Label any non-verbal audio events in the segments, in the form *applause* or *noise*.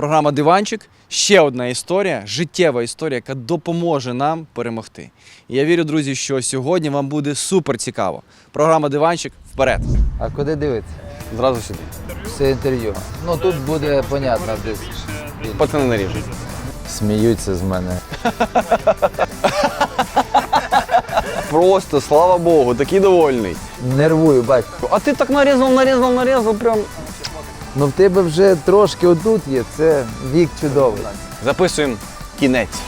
Програма Диванчик ще одна історія, життєва історія, яка допоможе нам перемогти. І я вірю, друзі, що сьогодні вам буде супер цікаво. Програма Диванчик вперед. А куди дивитися? Зразу сюди. Все інтерв'ю. Ну тут буде понятно десь. Пацани наріжуть. Сміються з мене. *laughs* Просто слава Богу, такий довольний. Нервую, бач. А ти так нарізав, нарізав, нарізав. Прям. Ну в тебе вже трошки отут є, це вік чудовий. Записуємо кінець.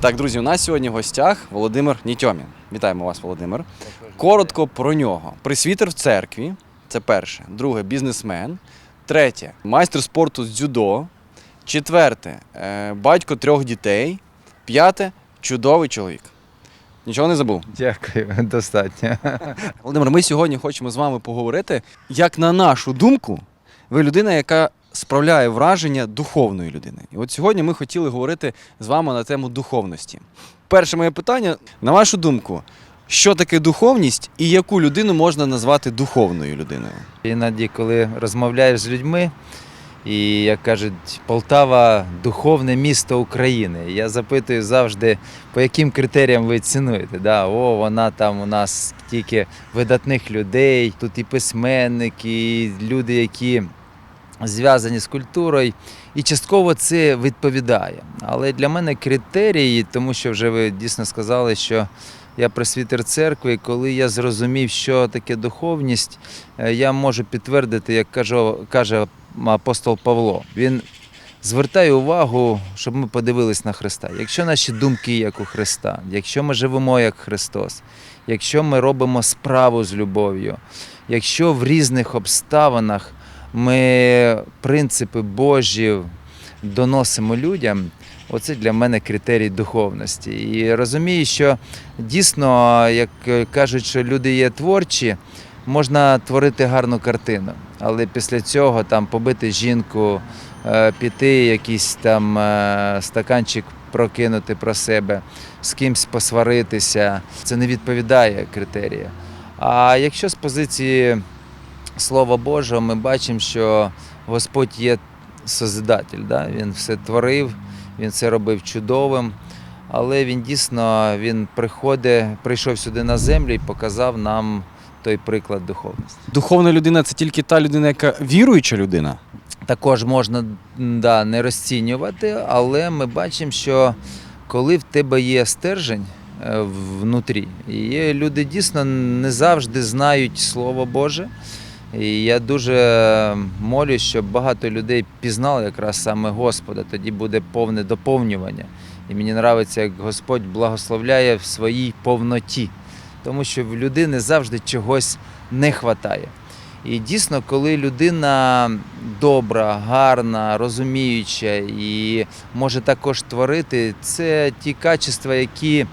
Так, друзі, у нас сьогодні в гостях Володимир Нітьомін. Вітаємо вас, Володимир. Коротко про нього. Присвітер в церкві це перше. Друге бізнесмен. Третє майстер спорту з дзюдо. Четверте е, батько трьох дітей. П'яте чудовий чоловік. Нічого не забув. Дякую, достатньо. Володимир, ми сьогодні хочемо з вами поговорити, як на нашу думку, ви людина, яка справляє враження духовної людини. І от сьогодні ми хотіли говорити з вами на тему духовності. Перше моє питання: на вашу думку, що таке духовність і яку людину можна назвати духовною людиною? Іноді, коли розмовляєш з людьми, і як кажуть, Полтава духовне місто України. Я запитую завжди, по яким критеріям ви цінуєте. Да? О, вона там у нас тільки видатних людей, тут і письменники, і люди, які зв'язані з культурою. І частково це відповідає. Але для мене критерії, тому що вже ви дійсно сказали, що я пресвітер церкви, і коли я зрозумів, що таке духовність, е, я можу підтвердити, як кажу, каже апостол Павло. Він звертає увагу, щоб ми подивились на Христа. Якщо наші думки як у Христа, якщо ми живемо як Христос, якщо ми робимо справу з любов'ю, якщо в різних обставинах ми принципи Божі доносимо людям, оце для мене критерій духовності. І розумію, що дійсно, як кажуть, що люди є творчі, можна творити гарну картину, але після цього там побити жінку, е, піти якийсь там е, стаканчик прокинути про себе, з кимсь посваритися, це не відповідає критерію. А якщо з позиції Слова Божого ми бачимо, що Господь є Созидатель, да? Він все творив, Він все робив чудовим, але Він дійсно він приходить, прийшов сюди на землю і показав нам той приклад духовності. Духовна людина це тільки та людина, яка віруюча людина. Також можна да, не розцінювати, але ми бачимо, що коли в тебе є стержень е, внутрі, і є люди дійсно не завжди знають Слово Боже. І я дуже молюсь, щоб багато людей пізнали якраз саме Господа, тоді буде повне доповнювання. І мені подобається, як Господь благословляє в своїй повноті, тому що в людини завжди чогось не вистачає. І дійсно, коли людина добра, гарна, розуміюча і може також творити, це ті качества, які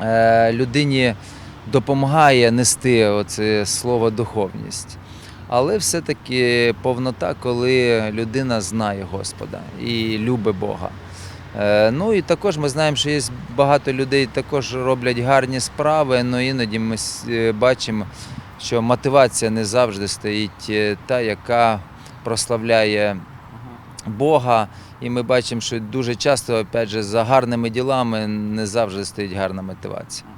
е, людині допомагає нести оце слово духовність. Але все-таки повнота, коли людина знає Господа і любить Бога. Е, Ну і також ми знаємо, що є багато людей, також роблять гарні справи, але іноді ми е, бачимо, що мотивація не завжди стоїть е, та, яка прославляє Бога. І ми бачимо, що дуже часто, опять же, за гарними ділами не завжди стоїть гарна мотивація.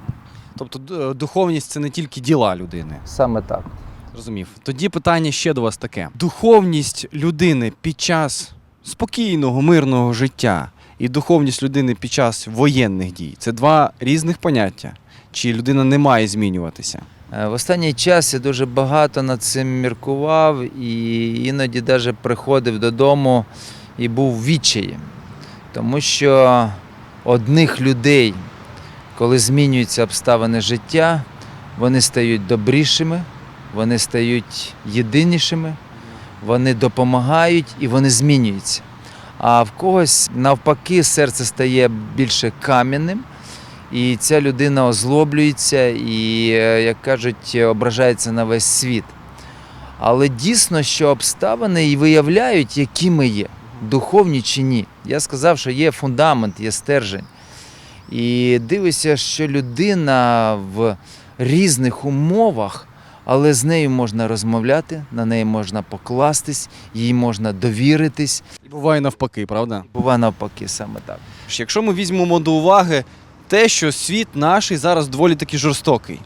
Тобто духовність це не тільки діла людини. Саме так. Зрозумів. Тоді питання ще до вас таке: духовність людини під час спокійного, мирного життя і духовність людини під час воєнних дій це два різних поняття. Чи людина не має змінюватися? Е, В останній час я дуже багато над цим міркував і іноді навіть приходив додому і був в відчаї. Тому що одних людей, коли змінюються обставини життя, вони стають добрішими, вони стають єдинішими, вони допомагають і вони змінюються. А в когось навпаки серце стає більше кам'яним. І ця людина озлоблюється і, е, як кажуть, ображається на весь світ. Але дійсно, що обставини і виявляють, які ми є, духовні чи ні. Я сказав, що є фундамент, є стержень. І дивишся, що людина в різних умовах, але з нею можна розмовляти, на неї можна покластись, їй можна довіритись. І буває навпаки, правда? Бува навпаки, саме так. Якщо ми візьмемо до уваги те, що світ наш зараз доволі таки жорстокий.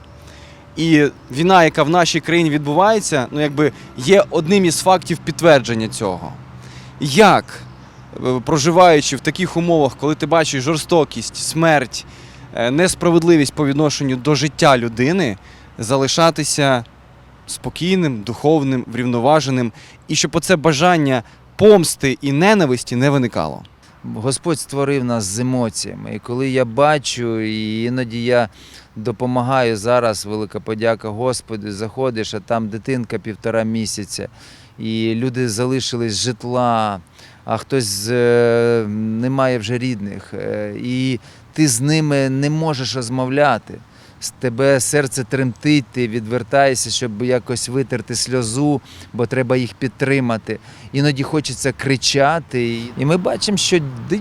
І війна, яка в нашій країні відбувається, ну якби є одним із фактів підтвердження цього. Як, е, проживаючи в таких умовах, коли ти бачиш жорстокість, смерть, е, несправедливість по відношенню до життя людини, залишатися спокійним, духовним, врівноваженим, і щоб оце бажання помсти і ненависті не виникало. Господь створив нас з емоціями. І коли я бачу, і іноді я допомагаю зараз, велика подяка Господу, заходиш, а там дитинка півтора місяця, і люди залишились з житла, а хтось е, не має вже рідних. е, І ти з ними не можеш розмовляти. З тебе серце тремтить, ти відвертаєшся, щоб якось витерти сльозу, бо треба їх підтримати. Іноді хочеться кричати. І ми бачимо, що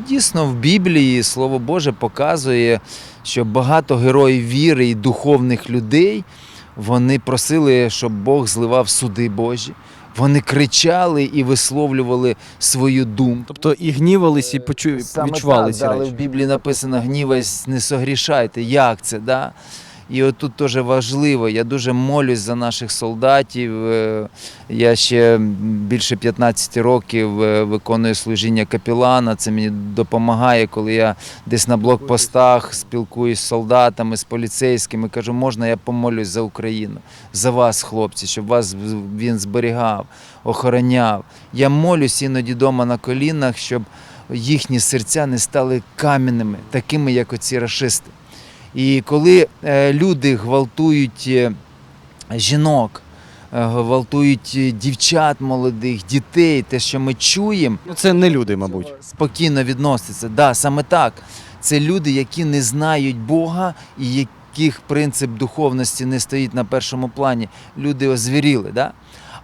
дійсно в Біблії Слово Боже показує, що багато героїв віри і духовних людей вони просили, щоб Бог зливав суди Божі. Вони кричали і висловлювали свою думку. Тобто і гнівались, і почу... Саме відчували так, ці да, але речі. в Біблії написано гнівайся, не согрішайте. Як це? Да? І от тут теж важливо. Я дуже молюсь за наших солдатів. Е, Я ще більше 15 років е, виконую служіння капілана. Це мені допомагає, коли я десь на блокпостах спілкуюсь з солдатами, з поліцейськими. Кажу, можна я помолюсь за Україну, за вас, хлопці, щоб вас він зберігав, охороняв. Я молюсь іноді вдома на колінах, щоб їхні серця не стали кам'яними, такими, як оці рашисти. І коли е, люди гвалтують е, жінок, е, гвалтують дівчат молодих, дітей, те, що ми чуємо, Ну, це не люди, мабуть. спокійно відноситься. Да, саме так. Це люди, які не знають Бога і яких принцип духовності не стоїть на першому плані. Люди озвіріли. Да?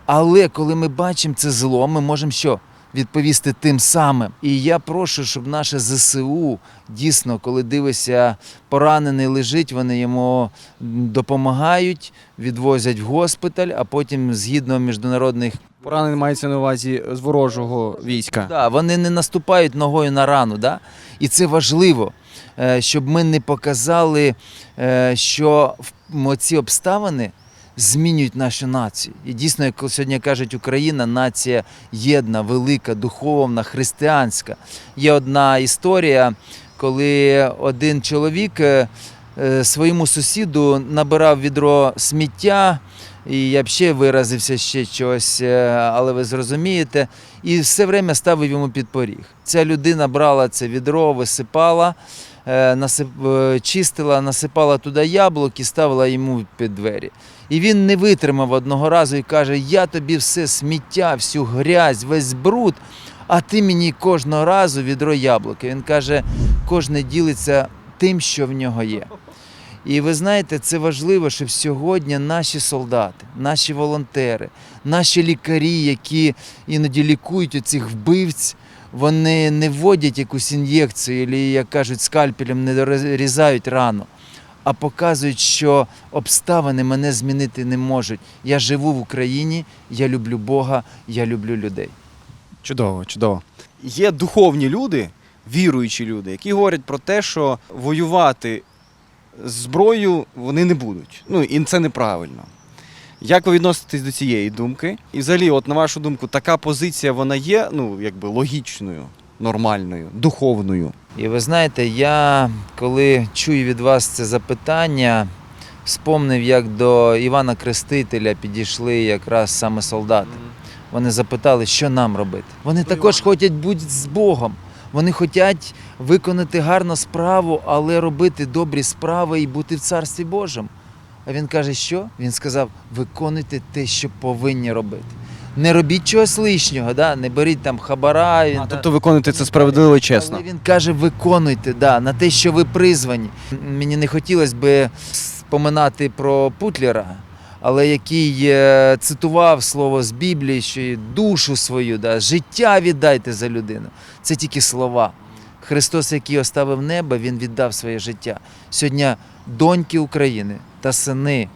Але коли ми бачимо це зло, ми можемо що? Відповісти тим самим. І я прошу, щоб наше ЗСУ дійсно, коли дивишся, поранений лежить, вони йому допомагають, відвозять в госпіталь, а потім згідно міжнародних Поранений мається на увазі з ворожого війська. Да, вони не наступають ногою на рану. Да? І це важливо, е, щоб ми не показали, е, що в- ці обставини змінюють нашу націю. І дійсно, як сьогодні кажуть, Україна нація єдна, велика, духовна, християнська. Є одна історія, коли один чоловік е, е, своєму сусіду набирав відро сміття. І я б ще виразився ще щось, е, але ви зрозумієте, і все время ставив йому під поріг. Ця людина брала це відро, висипала, насип, чистила, насипала туди яблук і ставила йому під двері. І він не витримав одного разу і каже: Я тобі все сміття, всю грязь, весь бруд, а ти мені кожного разу відро яблуки. Він каже, кожне ділиться тим, що в нього є. І ви знаєте, це важливо, щоб сьогодні наші солдати, наші волонтери, наші лікарі, які іноді лікують оцих вбивць, вони не вводять якусь ін'єкцію, або, як кажуть, скальпелем не дорізають рану, а показують, що обставини мене змінити не можуть. Я живу в Україні, я люблю Бога, я люблю людей. Чудово, чудово. Є духовні люди, віруючі люди, які говорять про те, що воювати з зброєю вони не будуть. Ну і це неправильно. Як ви відноситесь до цієї думки? І взагалі, от на вашу думку, така позиція вона є ну, якби логічною, нормальною, духовною. І ви знаєте, я коли чую від вас це запитання, спомнив, як до Івана Крестителя підійшли якраз саме солдати. Вони запитали, що нам робити. Вони також хочуть бути з Богом. Вони хочуть виконати гарну справу, але робити добрі справи і бути в Царстві Божому. А він каже, що? Він сказав: виконуйте те, що повинні робити. Не робіть чогось лишнього, да? не беріть там хабара. він А, тобто виконуєте це справедливо і чесно. але він каже, виконуйте да, на те, що ви призвані. Мені не хотілося б споминати про Путлера, але який е, цитував слово з Біблії, що і душу свою, да, життя віддайте за людину. Це тільки слова. Христос, який оставив небо, Він віддав своє життя. Сьогодні доньки України та сини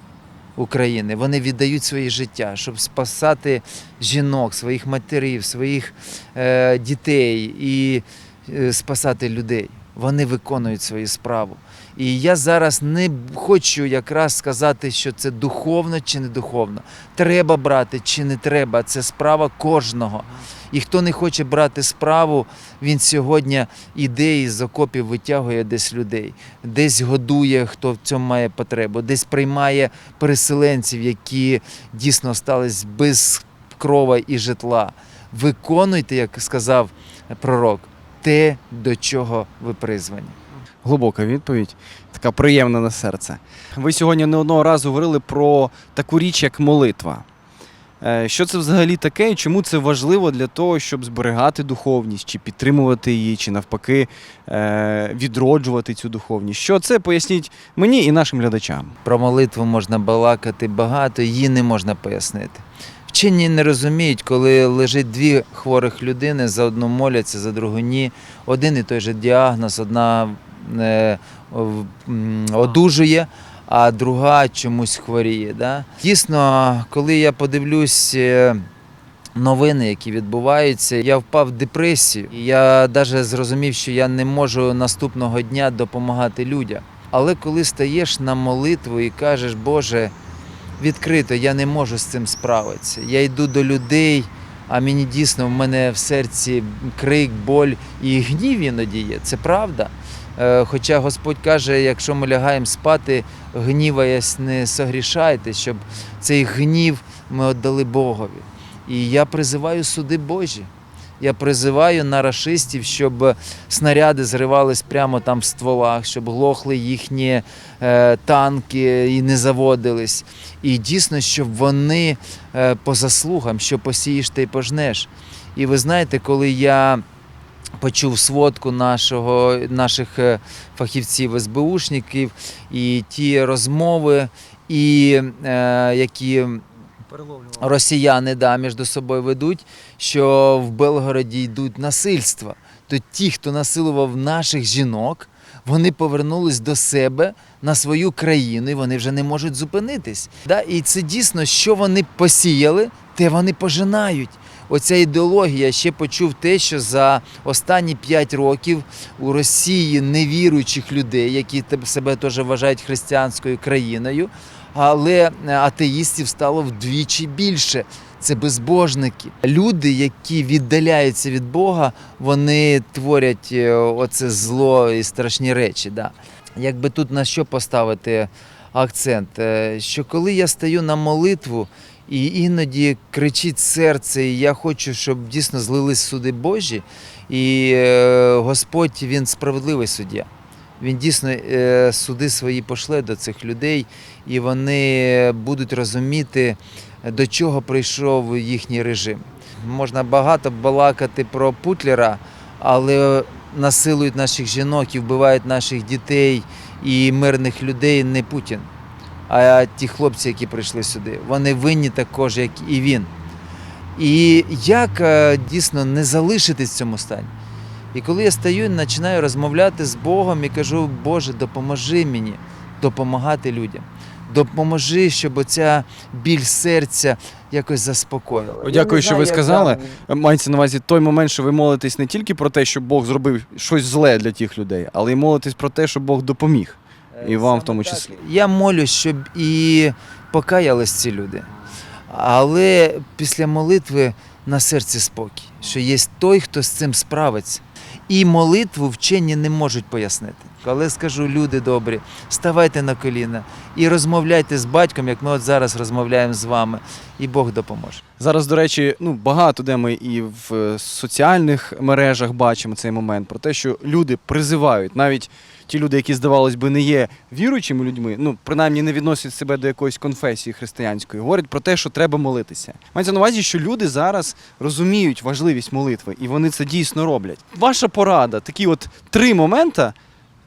України. Вони віддають своє життя, щоб спасати жінок, своїх матерів, своїх е, дітей і е, спасати людей. Вони виконують свою справу. І я зараз не хочу якраз сказати, що це духовно чи не духовно. Треба брати чи не треба. Це справа кожного. І хто не хоче брати справу, він сьогодні іде із окопів витягує десь людей, десь годує, хто в цьому має потребу, десь приймає переселенців, які дійсно стались без крова і житла. Виконуйте, як сказав пророк, те, до чого ви призвані. Глибока відповідь, така приємна на серце. Ви сьогодні не одного разу говорили про таку річ, як молитва. Е, Що це взагалі таке і чому це важливо для того, щоб зберігати духовність, чи підтримувати її, чи навпаки е, відроджувати цю духовність? Що це? Поясніть мені і нашим глядачам. Про молитву можна балакати багато, її не можна пояснити. Вчені не розуміють, коли лежить дві хворих людини, за одну моляться, за другу ні. Один і той же діагноз, одна е, одужує, а друга чомусь хворіє. Да? Дійсно, коли я подивлюсь. е, Новини, які відбуваються, я впав в депресію. Я навіть зрозумів, що я не можу наступного дня допомагати людям. Але коли стаєш на молитву і кажеш, Боже, відкрито, я не можу з цим справитися. Я йду до людей, а мені дійсно в мене в серці крик, боль і гнів іноді є. Це правда. Е, Хоча Господь каже, якщо ми лягаємо спати, гніваясь, не согрішайте, щоб цей гнів ми віддали Богові. І я призиваю суди Божі. Я призиваю на рашистів, щоб снаряди зривались прямо там в стволах, щоб глохли їхні е, танки і не заводились. І дійсно, щоб вони е, по заслугам, що посієш, ти пожнеш. І ви знаєте, коли я почув сводку нашого, наших е, фахівців СБУшників і ті розмови, і е, які росіяни да, між собою ведуть, що в Белгороді йдуть насильства. То ті, хто насилував наших жінок, вони повернулись до себе на свою країну, і вони вже не можуть зупинитись. Да? І це дійсно, що вони посіяли, те вони пожинають. Оця ідеологія ще почув те, що за останні 5 років у Росії невіруючих людей, які себе теж вважають християнською країною, але е, атеїстів стало вдвічі більше. Це безбожники. Люди, які віддаляються від Бога, вони творять е, оце зло і страшні речі. Да. Якби тут на що поставити акцент? Е, Що коли я стаю на молитву, і іноді кричить серце, і я хочу, щоб дійсно злились суди Божі, і е, Господь він справедливий суддя. Він дійсно е, суди свої пошле до цих людей, і вони будуть розуміти, до чого прийшов їхній режим. Можна багато балакати про Путлера, але насилують наших жінок і вбивають наших дітей і мирних людей не Путін, а ті хлопці, які прийшли сюди. Вони винні також, як і він. І як е, дійсно не залишитись в цьому стані? І коли я стаю і починаю розмовляти з Богом і кажу, Боже, допоможи мені допомагати людям. Допоможи, щоб оця біль серця якось заспокоїла. Дякую, що ви сказали. там. Мається на увазі той момент, що ви молитесь не тільки про те, щоб Бог зробив щось зле для тих людей, але й молитесь про те, щоб Бог допоміг. І вам в тому числі. Я молюсь, щоб і покаялись ці люди. Але після молитви на серці спокій, що є той, хто з цим справиться. І молитву вчені не можуть пояснити. Коли скажу, люди добрі, ставайте на коліна і розмовляйте з батьком, як ми от зараз розмовляємо з вами, і Бог допоможе. Зараз, до речі, ну багато де ми і в е, соціальних мережах бачимо цей момент про те, що люди призивають навіть ті люди, які здавалось би не є віруючими людьми, ну принаймні не відносять себе до якоїсь конфесії християнської, говорять про те, що треба молитися. Мається на увазі, що люди зараз розуміють важливість молитви, і вони це дійсно роблять. Ваша порада, такі от три моменти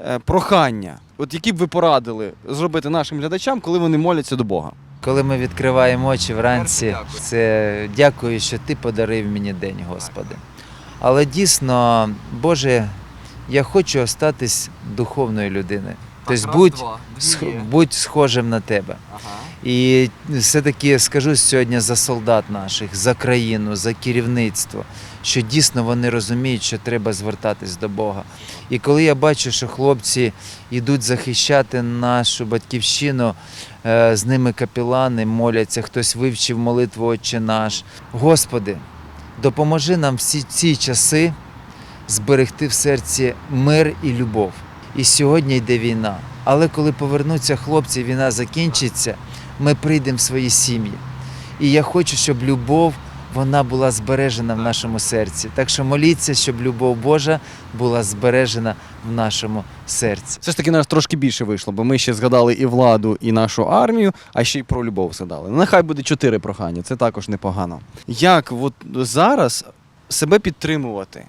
е, прохання, от які б ви порадили зробити нашим глядачам, коли вони моляться до Бога. Коли ми відкриваємо очі вранці, це дякую, що ти подарив мені день, Господи. Але дійсно, Боже, я хочу остатись духовною людиною. Тобто будь, сх- будь схожим на тебе. І все-таки скажу сьогодні за солдат наших, за країну, за керівництво, що дійсно вони розуміють, що треба звертатись до Бога. І коли я бачу, що хлопці йдуть захищати нашу батьківщину, е, з ними капілани моляться, хтось вивчив молитву Отче наш. Господи, допоможи нам всі ці часи зберегти в серці мир і любов. І сьогодні йде війна. Але коли повернуться хлопці, війна закінчиться, ми прийдемо в свої сім'ї. І я хочу, щоб любов вона була збережена в нашому серці. Так що моліться, щоб любов Божа була збережена в нашому серці. Все ж таки нас трошки більше вийшло, бо ми ще згадали і владу, і нашу армію, а ще й про любов згадали. Ну, Нехай буде чотири прохання, це також непогано. Як от зараз себе підтримувати,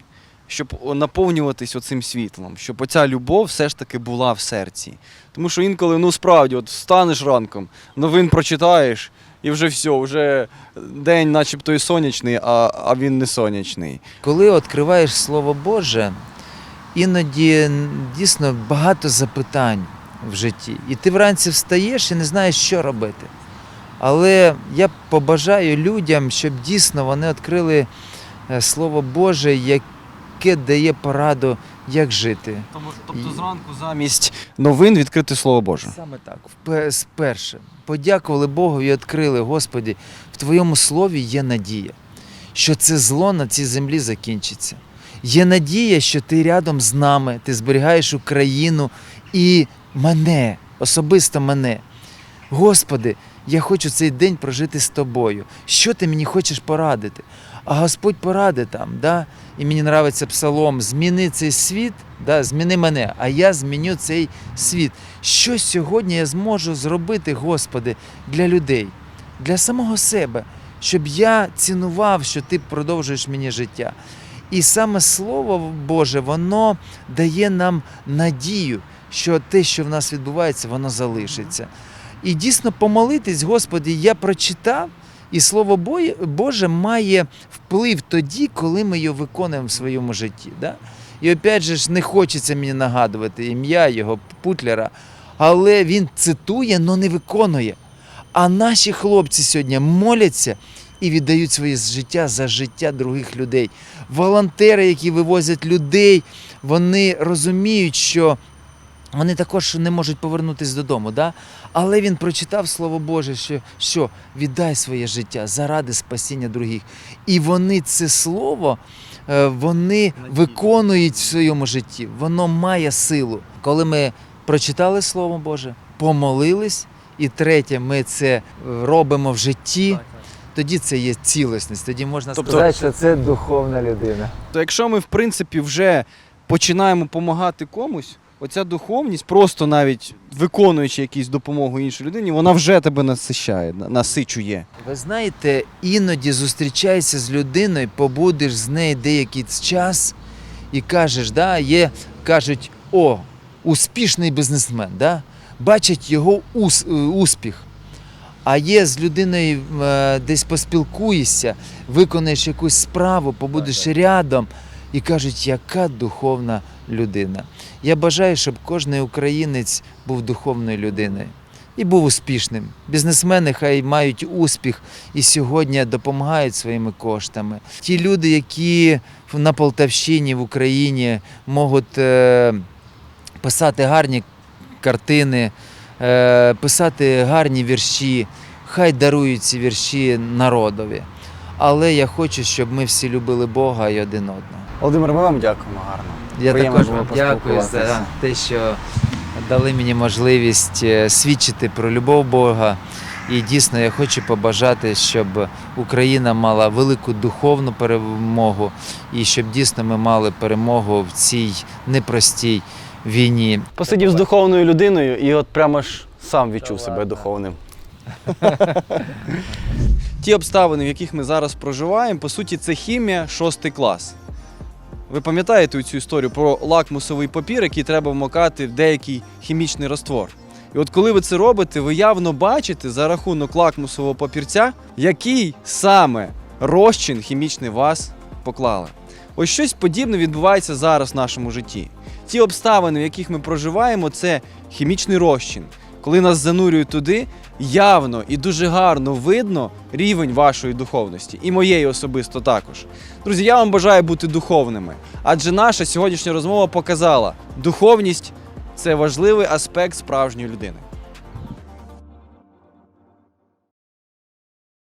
щоб наповнюватись оцим світлом, щоб оця любов все ж таки була в серці. Тому що інколи, ну справді, от встанеш ранком, новин прочитаєш, і вже все, вже день, начебто, і сонячний, а, а він не сонячний. Коли відкриваєш Слово Боже, іноді дійсно багато запитань в житті. І ти вранці встаєш і не знаєш, що робити. Але я побажаю людям, щоб дійсно вони відкрили е, Слово Боже, яке дає пораду, як жити. Тобто зранку замість новин відкрити слово Боже. Саме так, сперше. Подякували Богу і відкрили, Господі, в Твоєму слові є надія, що це зло на цій землі закінчиться. Є надія, що ти рядом з нами, ти зберігаєш Україну і мене, особисто мене. Господи, я хочу цей день прожити з тобою. Що ти мені хочеш порадити? А Господь поради там, да? і мені нравиться псалом: зміни цей світ, да? зміни мене, а я зміню цей світ. Що сьогодні я зможу зробити, Господи, для людей, для самого себе, щоб я цінував, що Ти продовжуєш мені життя. І саме Слово Боже, воно дає нам надію, що те, що в нас відбувається, воно залишиться. І дійсно помолитись, Господи, я прочитав, і Слово Боже має вплив тоді, коли ми його виконуємо в своєму житті. Да? І опять же ж не хочеться мені нагадувати ім'я його Путлера, але він цитує, але не виконує. А наші хлопці сьогодні моляться і віддають своє життя за життя других людей. Волонтери, які вивозять людей, вони розуміють, що вони також не можуть повернутися додому. Да? Але він прочитав Слово Боже, що, що віддай своє життя заради спасіння других. І вони це слово е, вони виконують в своєму житті. Воно має силу. Коли ми прочитали Слово Боже, помолились, і третє, ми це е, робимо в житті. Тоді це є цілісність. Тоді можна Тобто- сказати, що це духовна людина. То якщо ми, в принципі, вже починаємо допомагати комусь, оця духовність, просто навіть виконуючи якусь допомогу іншій людині, вона вже тебе насищає, насичує. Ви знаєте, іноді зустрічаєшся з людиною, побудеш з нею деякий час і кажеш, да, є, кажуть, о, успішний бізнесмен, да? бачать його ус, е, успіх. А є з людиною е, десь поспілкуєшся, виконаєш якусь справу, побудеш рядом і кажуть, яка духовна людина. Я бажаю, щоб кожен українець був духовною людиною і був успішним. Бізнесмени хай мають успіх і сьогодні допомагають своїми коштами. Ті люди, які на Полтавщині, в Україні можуть е, писати гарні картини, е, писати гарні вірші, хай дарують ці вірші народові. Але я хочу, щоб ми всі любили Бога і один одного. Володимир, ми вам дякуємо гарно. Я Приємно також було вам дякую за поспілкуватися. те, що дали мені можливість е, свідчити про любов Бога. І дійсно я хочу побажати, щоб Україна мала велику духовну перемогу, і щоб дійсно ми мали перемогу в цій непростій війні. Посидів з духовною людиною і от прямо ж сам відчув себе духовним. *laughs* Ті обставини, в яких ми зараз проживаємо, по суті, це хімія, шостий клас. Ви пам'ятаєте цю історію про лакмусовий папір, який треба вмокати в деякий хімічний раствор. І от коли ви це робите, ви явно бачите за рахунок лакмусового папірця, який саме розчин хімічний вас поклали. Ось щось подібне відбувається зараз в нашому житті. ті обставини, в яких ми проживаємо, це хімічний розчин. Коли нас занурюють туди, явно і дуже гарно видно рівень вашої духовності, і моєї особисто також. Друзі, я вам бажаю бути духовними, адже наша сьогоднішня розмова показала, духовність це важливий аспект справжньої людини.